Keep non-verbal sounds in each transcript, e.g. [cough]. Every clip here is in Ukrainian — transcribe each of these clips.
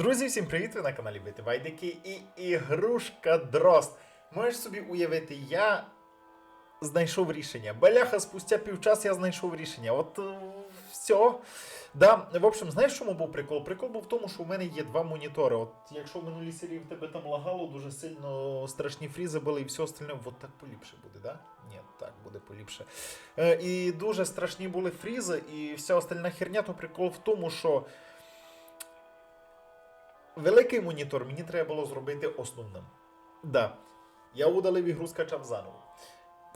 Друзі, всім привіт! Ви на каналі Байдики і ігрушка Дрозд. Можеш собі уявити, я знайшов рішення. Баляха, спустя півчас я знайшов рішення. От е, все. Да, в общем, знаєш, чому був прикол? Прикол був в тому, що у мене є два монітори. От якщо в минулій серії в тебе там лагало, дуже сильно страшні фрізи були і все остальне, от так поліпше буде, да? Ні, так буде поліпше. Е, і дуже страшні були фрізи, і вся остальна херня, то прикол в тому, що. Великий монітор мені треба було зробити основним. Да. Я удалив ігру скачав заново.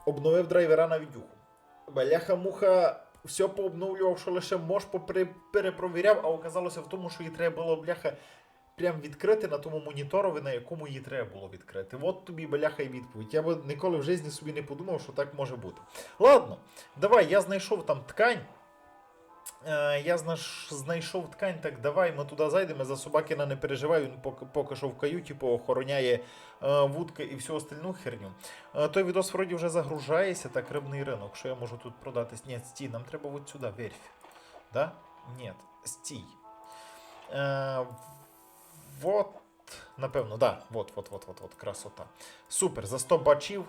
Обновив драйвера на відюху. Бляха-муха все пообновлював, що лише мож перепровіряв, а оказалося в тому, що її треба було бляха прям відкрити на тому моніторові, на якому її треба було відкрити. От тобі бляха і відповідь. Я би ніколи в житті собі не подумав, що так може бути. Ладно, давай, я знайшов там ткань. Е, Я знайшов ткань, так давай ми туди зайдемо. За Собакіна не переживай, він поки, поки що в каюті поохороняє е, вудки і всю остальну херню. Е, той відос вроді вже загружається, так рибний ринок. Що я можу тут продати? Ні, стій, нам треба от сюди, верфь. Да? Ні, стій. Е, вот, напевно, да, вот, вот, вот, вот, вот, красота. Супер, за 100 бачів.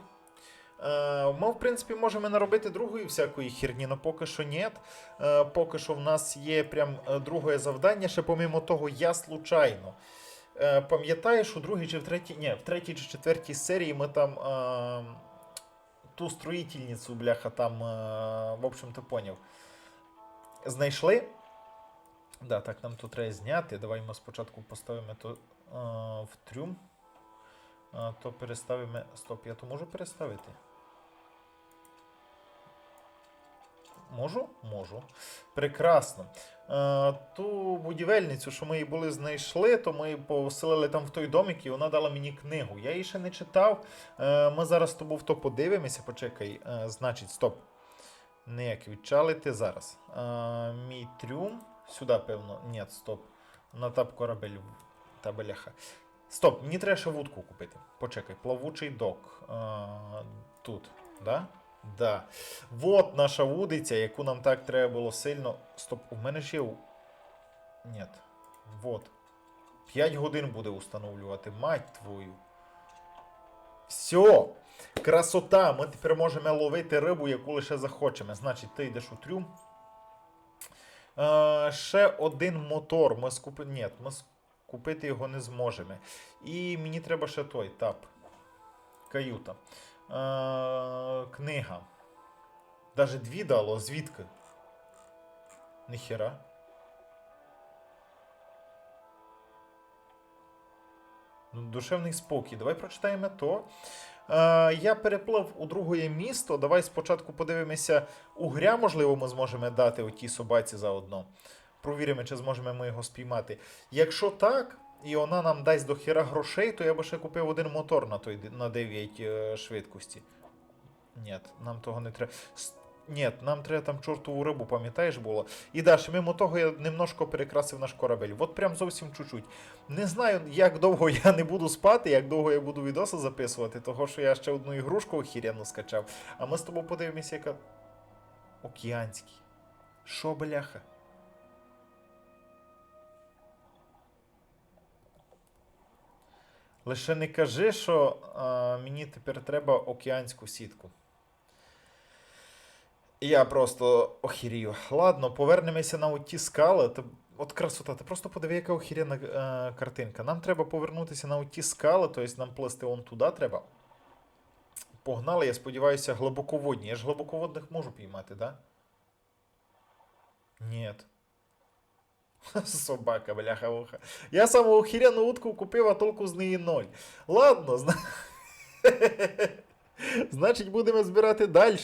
Е, Ми, в принципі, можемо наробити другої всякої херні, але поки що ні. Е, Поки що в нас є прям е, друге завдання. Ще помимо того, я случайно. Пам'ятаєш, у другій чи в третій, ні, в третій чи четвертій серії ми там ту строїтельницю, бляха, там, в общем, ти поняв. Знайшли. Да, так, нам тут треба зняти. Давай ми спочатку поставимо то в трюм. То переставимо. Стоп, я то можу переставити? Можу? Можу. Прекрасно. Е, ту будівельницю, що ми її були знайшли, то ми поселили там в той домик, і вона дала мені книгу. Я її ще не читав. Е, ми зараз з тобою в то подивимося. Почекай. Е, значить, стоп. Ніяк відчалити зараз. Мій трюм. Сюди, певно. Ні, стоп. На тап корабель. Та беляха. Стоп, мені треба ще вудку купити. Почекай, плавучий док. Тут, да? Да. Вот наша вудиця, яку нам так треба було сильно. Стоп, у мене ж є. Ні. Вот. 5 годин буде установлювати, мать твою. Все. Красота! Ми тепер можемо ловити рибу, яку лише захочемо. Значить, ти йдеш у трюм. Е, ще один мотор. Ми скупи... Ні, ми купити його не зможемо. І мені треба ще той тап. Каюта. Е, книга. Даже дві дало, звідки? Ніхера. Ну, Душевний спокій. Давай прочитаємо то. Е, я переплив у друге місто. Давай спочатку подивимося. Угря, можливо, ми зможемо дати отій собаці заодно. Провіримо, чи зможемо ми його спіймати. Якщо так, і вона нам дасть до хіра грошей, то я би ще купив один мотор на той на 9 е, швидкості. Ні, нам того не треба. Ні, нам треба там чортову рибу, пам'ятаєш було? І далі, мимо того я немножко перекрасив наш корабель. От прям зовсім чуть-чуть. Не знаю, як довго я не буду спати, як довго я буду відоси записувати, того що я ще одну ігрушку охіряно скачав. А ми з тобою подивимося, яка. Океанський. Що, бляха? Лише не кажи, що а, мені тепер треба океанську сітку. Я просто охірію. Ладно, повернемося на оті скали. Та, от красота, ти просто подиви, яка охірена е, картинка. Нам треба повернутися на оті скали, тобто нам плисти он туди треба. Погнали, я сподіваюся, глибоководні. Я ж глибоководних можу піймати, да? Ні. [laughs] Собака, бляха вуха. Я саму охіряну утку купив, а толку з неї ноль. Ладно, зна... [laughs] значить будемо збирати далі.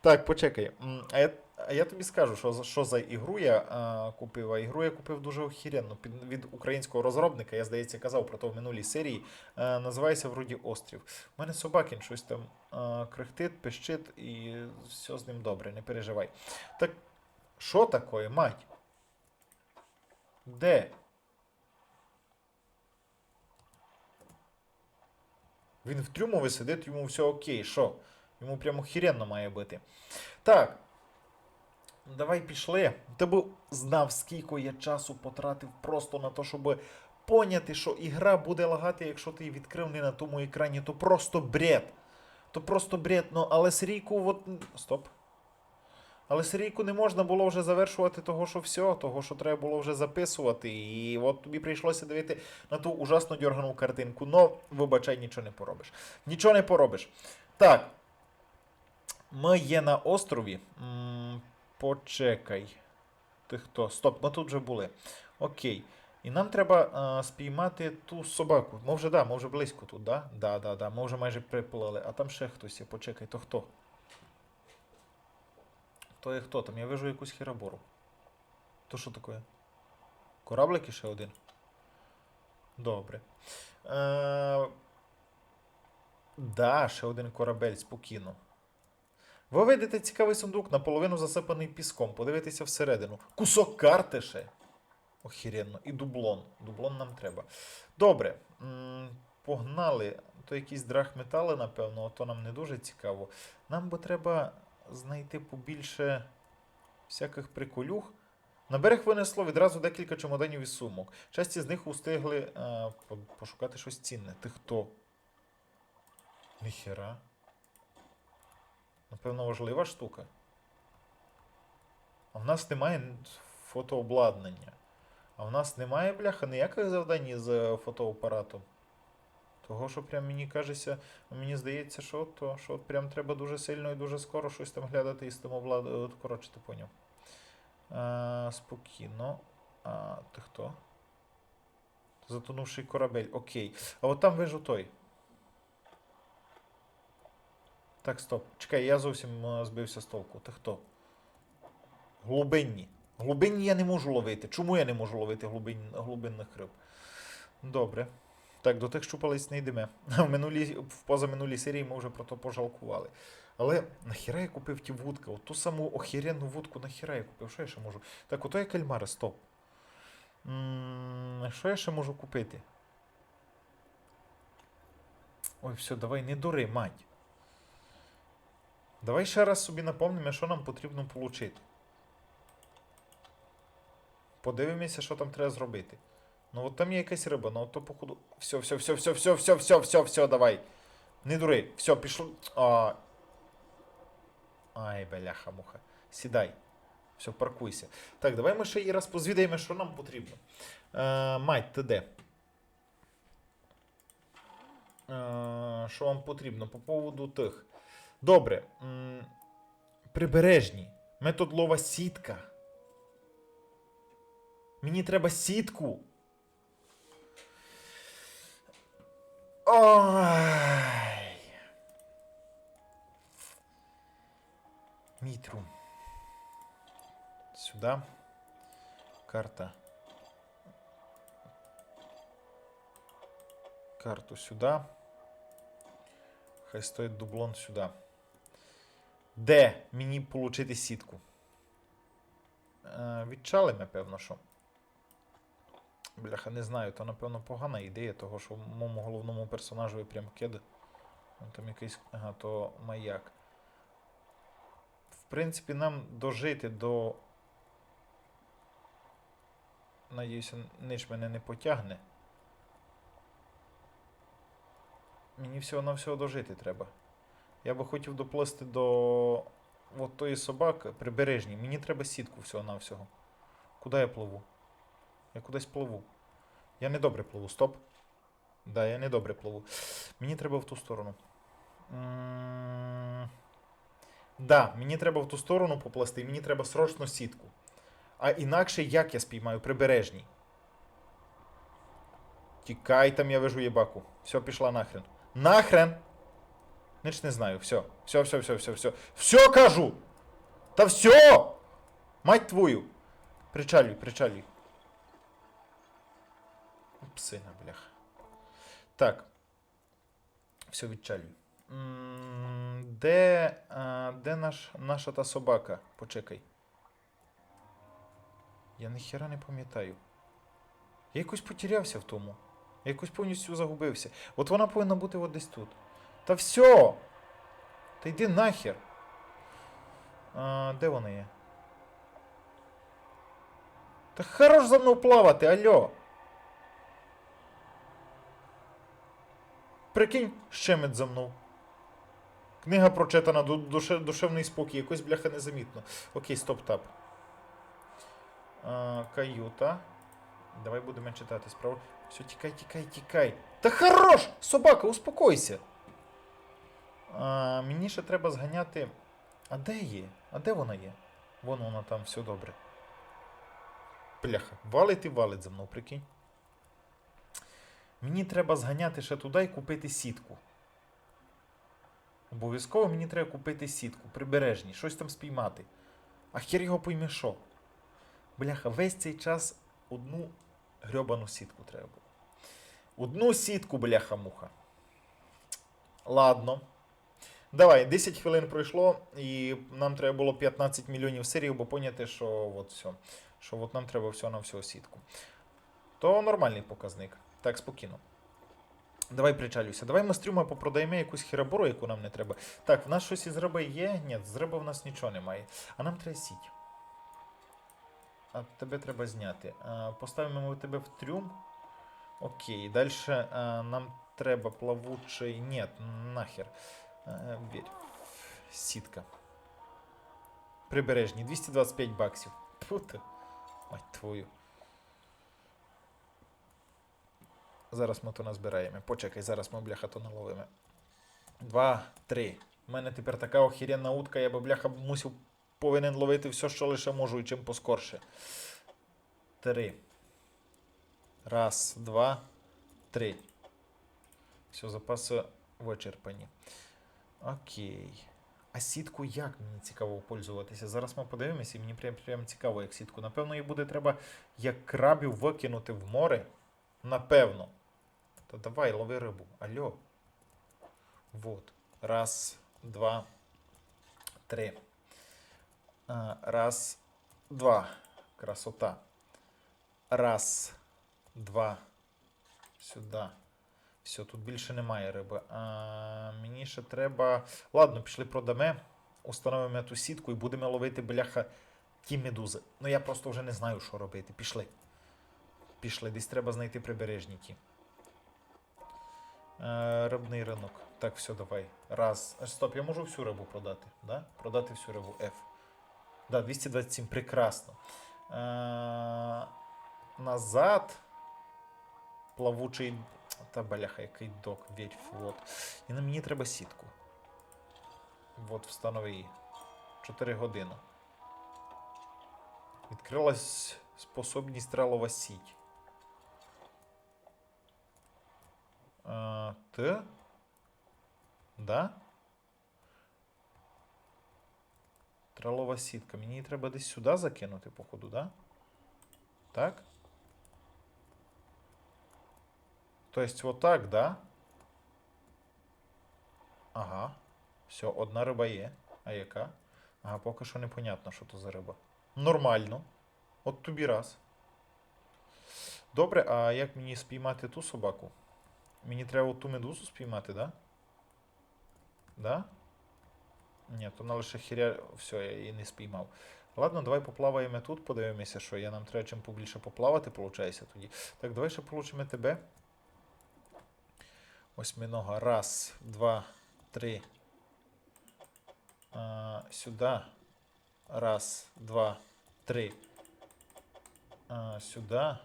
Так, почекай. А я, а я тобі скажу, що, що за ігру я а, купив. А ігру я купив дуже охіренну від українського розробника. Я, здається, казав про то в минулій серії. А, називається вроді Острів. У мене собакін щось там а, крехтить, пищить і все з ним добре, не переживай. Так, що таке, мать? Де? Він в трюмові сидить, йому все окей. Що? Йому прямо хіренно має бути. Так. Давай пішли. Ти б знав, скільки я часу потратив просто на те, щоб поняти, що ігра буде лагати, якщо ти її відкрив не на тому екрані, то просто бред. То просто бред. Ну, але серійку, от. Стоп. Але серійку не можна було вже завершувати того, що все, того, що треба було вже записувати. І от тобі прийшлося дивити на ту ужасно дергану картинку. Ну, вибачай, нічого не поробиш. Нічого не поробиш. Так. Ми є на острові. М, почекай. Ти хто? Стоп, ми тут вже були. Окей. І нам треба е, спіймати ту собаку. Ми вже, да, ми вже близько тут, да? Да, да, да. Ми вже майже приплили. А там ще хтось є. Почекай, то хто? То є хто там? Я вижу якусь херабору. То що таке? Кораблик ще один. Добре. Е, да, ще один корабель спокійно. Ви вийдете цікавий сундук, наполовину засипаний піском. Подивитися всередину. Кусок карти ще. Охеренно. І дублон. Дублон нам треба. Добре. М, Погнали. То якісь драхметали, напевно, то нам не дуже цікаво. Нам би треба знайти побільше всяких приколюх. На берег винесло відразу декілька чемоданів і сумок. Часті з них устигли е, пошукати щось цінне. Ти хто? Ніхера. Напевно, важлива штука. А в нас немає фотообладнання. А в нас немає, бляха, ніяких завдань з е, фотоапаратом. Того, що прям мені кажеться, мені здається, що, от то, що от прям треба дуже сильно і дуже скоро щось там глядати і з тим обладнанням. Коротше, ти поняв. А, спокійно. А, ти хто? Затонувший корабель. Окей. А от там вижу той. Так, стоп. Чекай, я зовсім е, збився з толку. Ти хто? Глубинні. Глубинні я не можу ловити. Чому я не можу ловити глубин... глибинних риб? Добре. Так, до тих щупалець не йдемо. [laughs] В, в позаминулій серії ми вже про то пожалкували. Але нахіра я купив ті вудки? От ту саму охеренну вудку нахіра я купив. Що я ще можу? Так, ото є кальмари, стоп. що я ще можу купити? Ой, все, давай, не дури, мать. Давай ще раз собі напомнимо, що нам потрібно отримати. Подивимося, що там треба зробити. Ну от там є якась риба, ну от то походу. Все, все, все, все, все, все, все, все, все, давай. Не дури. Все, пішло. А... Ай, бляха муха. Сідай. Все, паркуйся. Так, давай ми ще її раз позвідаємо, що нам потрібно. Е, мать, ти де? Е, що вам потрібно по поводу тих. Добре. Прибережні. Метод лова сітка. Мені треба сітку. Ой. Мітру. Сюди. Карта. Карту сюди. Хай стоїть дублон сюди. Де мені отримати сітку? Е, відчали, напевно, що. Бляха, не знаю, то напевно погана ідея, того, що моєму головному персонажу прям кед. Вон Там якийсь. Ага, то маяк. В принципі, нам дожити до. Надіюся, нич мене не потягне. Мені всього на всього дожити треба. Я би хотів доплисти до от тої собаки прибережній. Мені треба сітку всього на всього. Куди я пливу? Я кудись пливу. Я не добре пливу, стоп. Да, я не добре пливу. Мені треба в ту сторону. М, Да, мені треба в ту сторону поплисти, і мені треба срочно сітку. А інакше як я спіймаю прибережній? Тікай там, я вижу єбаку. Все, пішла нахрен. Нахрен! Ніч не знаю, все. Все, все, все, все, все. Все кажу! Та все! Мать твою! Причалюй, причалюй. Псина, бляха. Так. Все, відчалюй. Де, де наш, наша та собака? Почекай. Я ніхера не пам'ятаю. Я якось потерявся в тому. Я якось повністю загубився. От вона повинна бути от десь тут. Та все! Та йди нахер. А, де вона є? Та хорош за мною плавати, алло! Прикинь, щемець замнув. Книга прочитана, душе, душевний спокій, якось бляха незамітно. Окей, стоп-тап. Каюта. Давай будемо читати справу. Все, тікай, тікай, тікай. Та хорош! Собака, успокойся. А, мені ще треба зганяти. А де є? А де вона є? Вон вона там, все добре. Бляха, валить і валить за мною, прикинь. Мені треба зганяти ще туди і купити сітку. Обов'язково мені треба купити сітку, прибережні, щось там спіймати. А хер його пойме що. Бляха, весь цей час одну грьобану сітку треба було. Одну сітку, бляха-муха. Ладно. Давай, 10 хвилин пройшло, і нам треба було 15 мільйонів серій, бо поняти, що от все. Що от нам треба все на всього сітку. То нормальний показник. Так, спокійно. Давай причалюйся. Давай ми з трюма попродаємо якусь херабору, яку нам не треба. Так, в нас щось із риби є? Ні, з риби в нас нічого немає. А нам треба сіть. А тебе треба зняти. А, поставимо ми тебе в трюм. Окей, далі нам треба плавучий. Ні, нахер. А. Сітка. Прибережні. 225 баксів. Ти. Мать твою. Зараз ми то назбираємо. Почекай, зараз ми бляха то наловимо. Два, три. У мене тепер така охеренна утка, я би бляха мусив повинен ловити все, що лише можу, і чим поскорше. Три. Раз, два, три. Все, запаси вичерпані. Окей. А сітку як мені цікаво пользуватися? Зараз ми подивимося, і мені прям, прям цікаво, як сітку. Напевно, її буде треба як крабів викинути в море. Напевно. То давай, лови рибу. Алло. Вот. Раз, два, три. Раз, два. Красота. Раз, два. Сюди. Все, тут більше немає риби. А, мені ще треба. Ладно, пішли продамо. Установимо ту сітку і будемо ловити бляха ті медузи. Ну я просто вже не знаю, що робити. Пішли. Пішли, десь треба знайти прибережні ті. Е, рибний ринок. Так, все, давай. Раз. Е, Стоп, я можу всю рибу продати. Да? Продати всю рибу F. Да, 227, прекрасно. Е, назад. Плавучий. Та бляха, який док, вірь, вот. І на мені треба сітку. Вот, встанови її. 4 години. Відкрилась способність стрелова сіть. Т? Да? Тралова сітка. Мені її треба десь сюди закинути, походу, да? Так? Тобто, вот так, да? Ага. Все, одна риба є. А яка? Ага, поки що непонятно, що то за риба. Нормально. От тобі раз. Добре, а як мені спіймати ту собаку? Мені треба ту медузу спіймати, да? Да? Ні, то вона лише хіря. Все, я її не спіймав. Ладно, давай поплаваємо тут, подивимося, що я нам треба чим побільше поплавати, виходить тоді. Так, давай ще получимо тебе. Осьминога. Раз, два, три. А, сюди. Раз, два, три. А, сюди.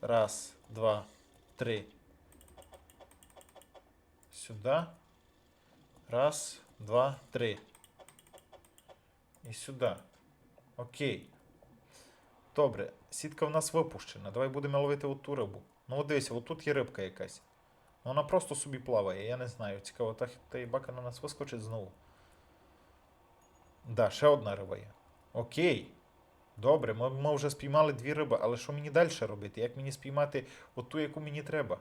Раз, два, три. Сюди. Раз, два, три. І сюди. Окей. Добре. Сітка в нас випущена. Давай будемо ловити оту рибу. Ну, от дивися, отут є рибка якась. Ну, Вона просто собі плаває, я не знаю. Цікаво, та, та бака на нас вискочить знову. Да, ще одна риба є. Окей. Добре, ми, ми вже спіймали дві риби, але що мені далі робити? Як мені спіймати оту, яку мені треба?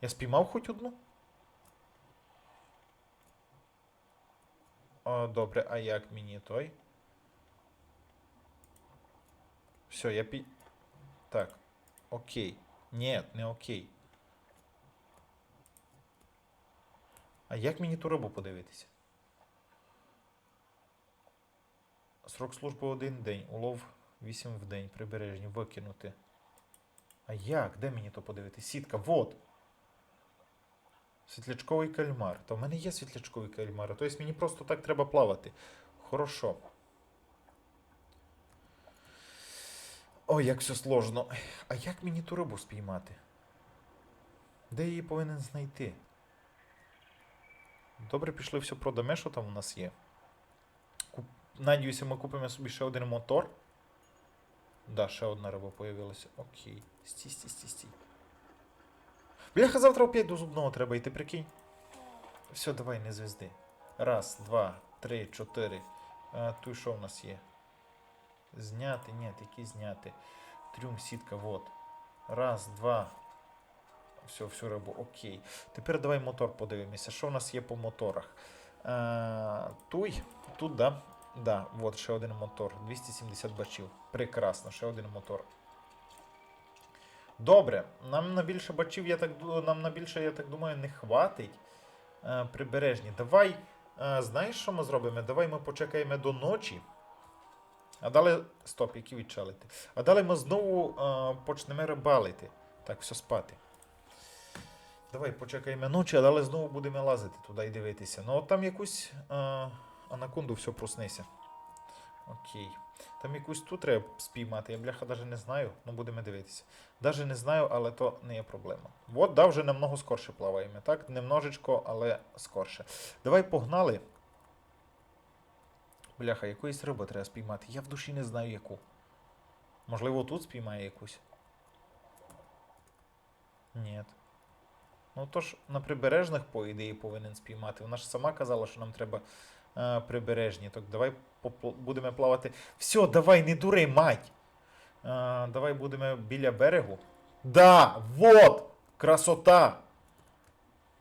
Я спіймав хоч одну? О, добре, а як мені той? Все, я пі... Так. Окей. Ні, не окей. А як мені ту рибу подивитися? Срок служби один день. Улов 8 в день. Прибережні. Викинути. А як? Де мені то подивитись? Сітка, вот. Світлячковий кальмар. То в мене є світлячковий кальмар, тобто мені просто так треба плавати. Хорошо. Ой, як все сложно. А як мені ту рибу спіймати? Де я її повинен знайти? Добре, пішли все продамо, що там у нас є. Куп... Надіюся, ми купимо собі ще один мотор. Да, ще одна риба появилася. Окей. Стій, стій, стій, стій. Бляха, завтра опять до зубного треба йти, прикинь. Все, давай, не звезди. Раз, два, три, чотири. А, тут що в нас є? Зняти, ні, які зняти. Трюм, сітка, вот. Раз, два. Все, всю рибу, окей. Тепер давай мотор подивимося. Що в нас є по моторах? А, туй, тут, да. Да, от ще один мотор. 270 бачів. Прекрасно, ще один мотор. Добре, нам на більше бачів, я так нам на більше, я так думаю, не хватить. Е, прибережні. Давай, е, знаєш, що ми зробимо? Давай ми почекаємо до ночі. А далі. Стоп, які відчалити. А далі ми знову е, почнемо рибалити. Так, все спати. Давай почекаємо ночі, а далі знову будемо лазити туди і дивитися. Ну, от там якусь е, анаконду все проснися. Окей. Там якусь тут треба спіймати. Я бляха навіть не знаю. Ну будемо дивитися. Даже не знаю, але то не є проблема. От, да, вже намного скорше плаваємо. Так, немножечко, але скорше. Давай погнали. Бляха, якоїсь риби треба спіймати. Я в душі не знаю яку. Можливо, тут спіймає якусь. Ні. Ну то ж на прибережних, по ідеї, повинен спіймати. Вона ж сама казала, що нам треба е, прибережні. Так давай будемо плавати. Все, давай, не дури, мать! Е, давай будемо біля берегу. Да, вот! Красота!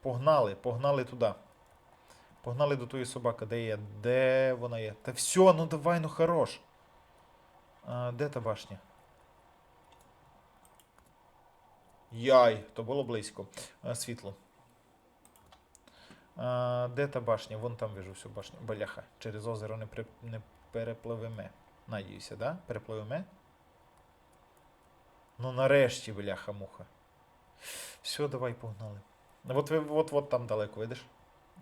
Погнали, погнали туди. Погнали до тої собаки, де є? Де вона є? Та все, ну давай, ну хорош. А, де та башня? Яй, то було близько. А, світло. Де та башня? Вон там вижу всю башню. Баляха. Через озеро не, при... не перепливемо. Надіюся, да? Перепливемо? Ну нарешті, бляха-муха. Все, давай погнали. От, от, от там далеко, видиш?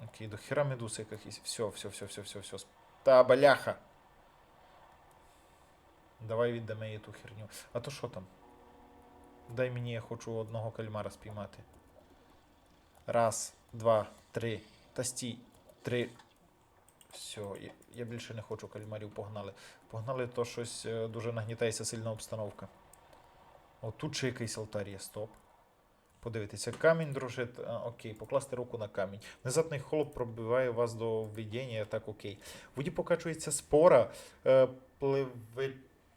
Окей, до хера медуси якісь. Все, все, все, все, все, все. Та баляха. Давай віддамо їй ту херню. А то що там? Дай мені, я хочу одного кальмара спіймати. Раз, два, три. Та стій. Три. Все, я, більше не хочу кальмарів, погнали. Погнали, то щось е, дуже нагнітається сильна обстановка. О, тут ще якийсь алтар є, стоп. Подивитися, камінь дружить. А, окей, покласти руку на камінь. Внезапний холод пробиває вас до видіння, так окей. Воді покачується спора, е,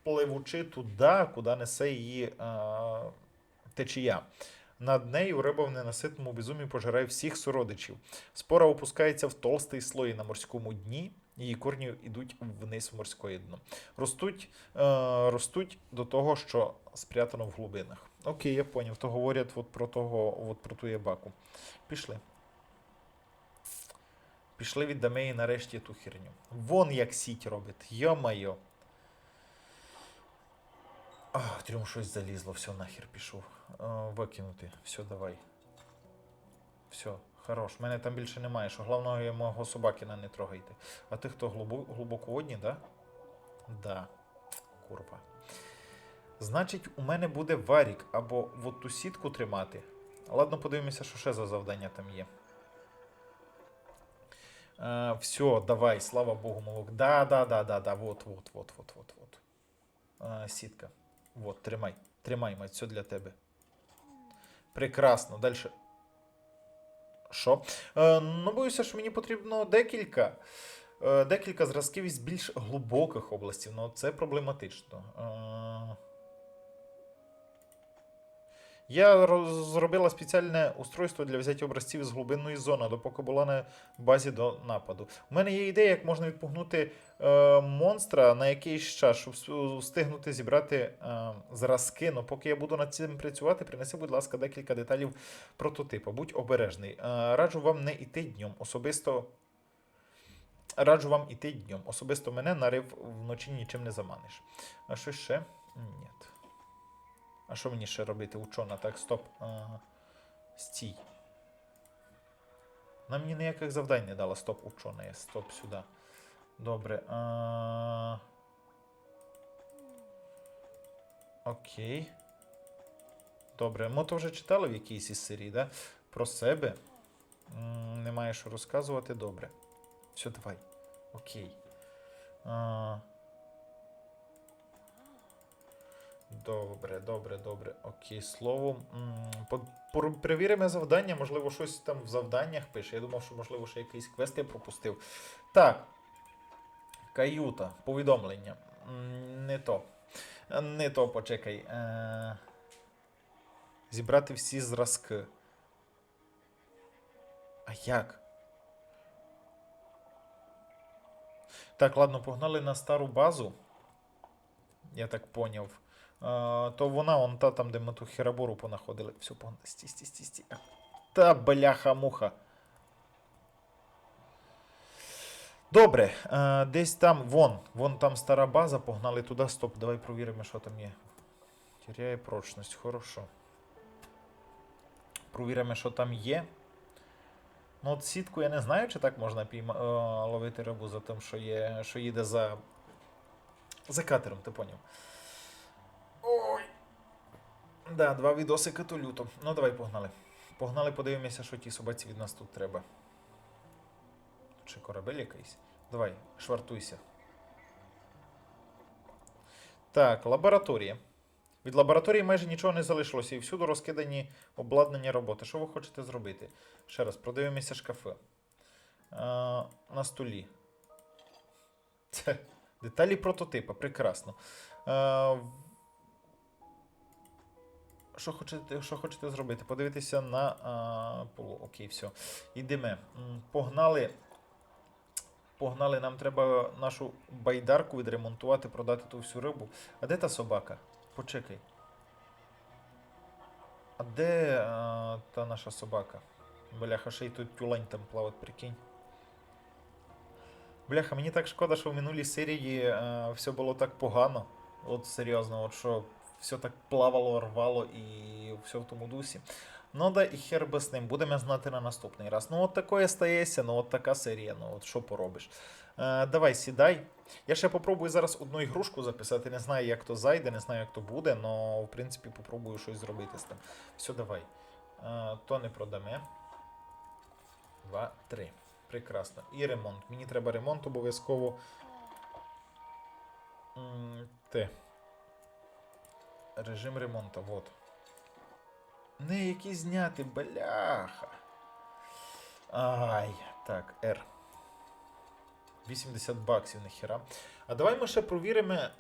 пливучи туди, куди несе її е, течія. Над нею риба в ненаситному безумі пожирає всіх сородичів. Спора опускається в толстий слой на морському дні. Її корні йдуть вниз в морське дно. Ростуть, е, ростуть до того, що спрятано в глибинах. Окей, я поняв. То говорять от про того, от про ту ябаку. Пішли. Пішли віддамо їй нарешті ту херню. Вон як сіть робить. Йо-майо. Ах, трьом щось залізло, все нахер пішов. Е, викинути. Все, давай. Все, хорош. Мене там більше немає. Що головного мого собакіна не трогайте. А ти хто глибо- глибоководні, да? Да. Курва. Значить, у мене буде варік або от ту сітку тримати. Ладно, подивимося, що ще за завдання там є. Е, все, давай, слава Богу, молок. Да, да, да, да, да. Вот, вот, вот, вот, вот, вот. Е, сітка. Вот, тримай. Тримай, мать, все для тебе. Прекрасно. Далі. Що? Е, ну, боюся, що мені потрібно декілька. Е, декілька зразків із більш глибоких областей. Ну, це проблематично. Е, я зробила спеціальне устройство для взяття образців з глибинної зони, допоки була на базі до нападу. У мене є ідея, як можна відпугнути е, монстра на якийсь час, щоб встигнути зібрати е, зразки. Ну, поки я буду над цим працювати, принеси, будь ласка, декілька деталів прототипу. Будь обережний. Е, раджу вам не йти днем. Особисто. Раджу вам іти днем. Особисто мене на рив вночі нічим не заманиш. А що ще? Ні. А що мені ще робити? Учона, так, стоп. Ага. Стій. Вона мені ніяких завдань не дала. Стоп, учона є. Стоп сюди. Добре. А... Окей. Добре. Ми то вже читали в якійсь із серії, да? Про себе. Немає що розказувати. Добре. Все, давай. Окей. А... Добре, добре, добре. Окей, пор- Перевіримо завдання, можливо, щось там в завданнях пише. Я думав, що, можливо, ще якийсь квест я пропустив. Так. Каюта, повідомлення. Не то. Не то, почекай. Е, Зібрати всі зразки. А як? Так, ладно, погнали на стару базу. Я так поняв. То вона, он та там, де ми ту херабору понаходили. Все, погнали. Сті, сті, сті, сті. Та бляха-муха. Добре, е, десь там, вон, вон там стара база, погнали туди. Стоп, давай провіримо, що там є. Теряє прочність, хорошо. Провіримо, що там є. Ну, от сітку я не знаю, чи так можна пійма... е, ловити рибу за тим, що, є, що їде за. За катером, ти поняв. Да, два відосика то люто. Ну, давай погнали. Погнали, подивимося, що ті собаці від нас тут треба. Ще корабель якийсь. Давай, швартуйся. Так, лабораторія. Від лабораторії майже нічого не залишилося, і всюди розкидані обладнання роботи. Що ви хочете зробити? Ще раз, продивимося шкафи. А, на столі. Це, деталі прототипа, прекрасно. А, що хочете, що хочете зробити? Подивитися на а, полу. Окей, все. Йдемо. Погнали. Погнали, нам треба нашу байдарку відремонтувати, продати ту всю рибу. А де та собака? Почекай. А де а, та наша собака? Бляха, ще й тут тюлень там плавать, прикинь. Бляха, мені так шкода, що в минулій серії е, все було так погано. От серйозно, от що все так плавало, рвало і все в тому дусі. Ну да і хер би з ним, будемо знати на наступний раз. Ну от такое стається, ну от така серія, ну от що поробиш. Е, давай, сідай. Я ще попробую зараз одну ігрушку записати. Не знаю, як то зайде, не знаю, як то буде, але в принципі попробую щось зробити з тим. Все, давай. Е, то не продаме. Два, три. Прекрасно. І ремонт. Мені треба ремонт обов'язково. Те. Режим ремонту, вот. Не, які зняти, бляха. Ай, так, R. 80 баксів, нахера. А давай ми ще провіримо. Е,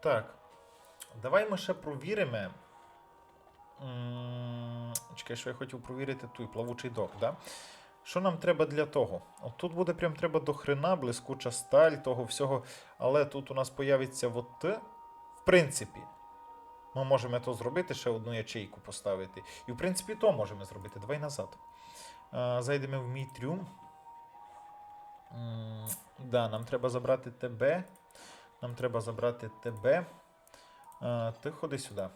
так. Давай ми ще провіримо. Чекай, що я хотів провірити той плавучий док, да? Що нам треба для того? От тут буде прям треба до хрена, блискуча сталь, того всього. Але тут у нас появиться от. В принципі, ми можемо то зробити, ще одну ячейку поставити. І в принципі, то можемо зробити. Давай назад. Е, Зайдемо в мій трюм. Да, нам треба забрати тебе. Нам треба забрати тебе. Е, Ти ходи сюди.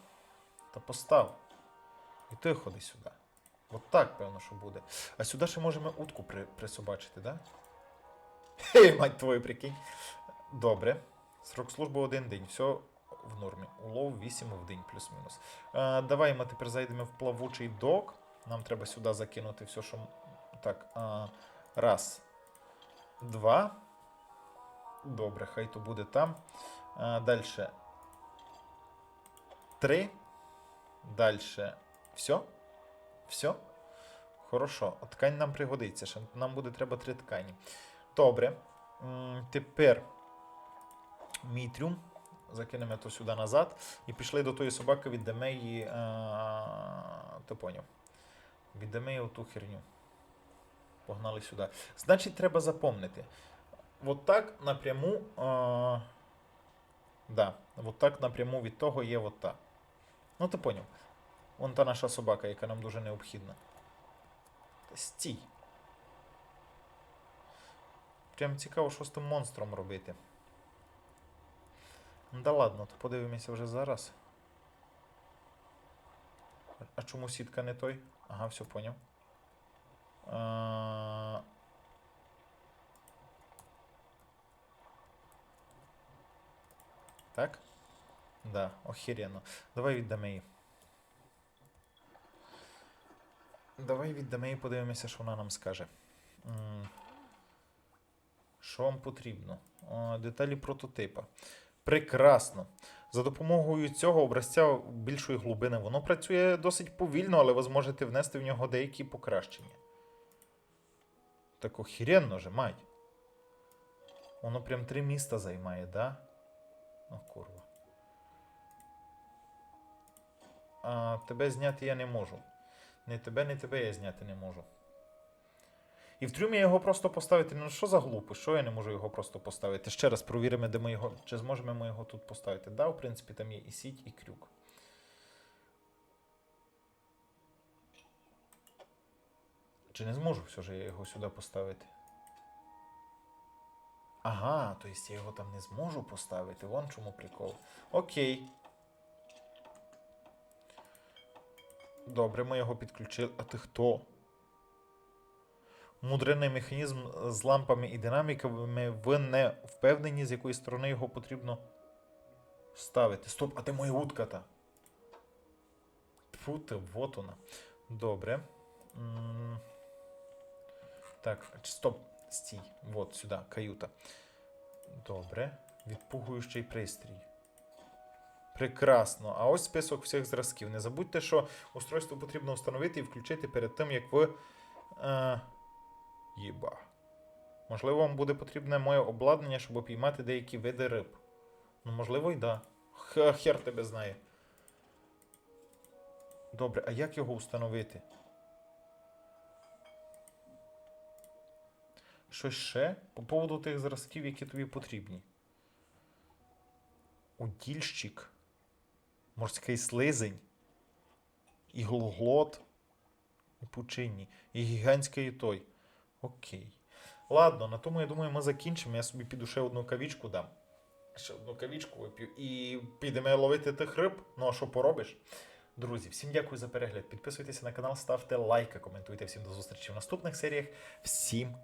Та постав. І ти ходи сюди. От так, певно, що буде. А сюди ще можемо утку при, присобачити, да? Хей, мать твою, прикинь. Добре. Срок служби один день. Все в нормі. Улов 8 в день, плюс-мінус. Е, давай ми тепер зайдемо в плавучий док. Нам треба сюди закинути все, що. Так. Е, раз. Два. Добре, хай то буде там. Е, далі. Три. Далі. Все? Все? Хорошо. Ткань нам пригодиться. Нам буде треба три ткані. Добре. Тепер мій трюм. Закинемо то сюди назад. І пішли до тої собаки, віддамо її. Е, ти поняв. Віддамо їй ту херню. Погнали сюди. Значить, треба запомнити. От так напряму. Е, да, от так напряму від того є от та. Ну, ти поняв. Вон та наша собака, яка нам дуже необхідна. Стій. Прям цікаво, що з тим монстром робити. Ну Да ладно, то подивимося вже зараз. А чому сітка не той? Ага, все поняв. А... Так? Да, охеренно. Давай віддамо її. Давай віддамо її, подивимося, що вона нам скаже. Що вам потрібно? Деталі прототипа. Прекрасно. За допомогою цього образця більшої глибини воно працює досить повільно, але ви зможете внести в нього деякі покращення. Так охеренно же, мать. Воно прям три міста займає, да? О, курва. А тебе зняти я не можу. Не тебе, не тебе я зняти не можу. І в трюмі його просто поставити. Ну що за глупо? Що я не можу його просто поставити? Ще раз провіримо, де ми його. Чи зможемо ми його тут поставити? Да, в принципі, там є і сіть, і крюк. Чи не зможу все ж я його сюди поставити? Ага, то есть я його там не зможу поставити. Вон чому прикол. Окей. Добре, ми його підключили. А ти хто? Мудрений механізм з лампами і динаміками. Ви не впевнені, з якої сторони його потрібно ставити. Стоп, а де моя утка-то? Тьфу вот вона. Добре. Так, стоп, стій. Вот сюди, каюта. Добре. Відпугуючий пристрій. Прекрасно. А ось список всіх зразків. Не забудьте, що устройство потрібно встановити і включити перед тим, як ви. Е... Єба. Можливо, вам буде потрібне моє обладнання, щоб опіймати деякі види риб. Ну, можливо, й да. Х- Хер тебе знає. Добре, а як його встановити? Щось ще по поводу тих зразків, які тобі потрібні. Удільщик, морський слизень, іглоглот у пучині, і гігантський той. Окей. Ладно, на тому я думаю, ми закінчимо. Я собі піду ще одну кавічку дам. Ще одну кавічку вип'ю. І підемо ловити тих риб. Ну а що поробиш? Друзі, всім дякую за перегляд. Підписуйтеся на канал, ставте лайки, коментуйте. Всім до зустрічі в наступних серіях. Всім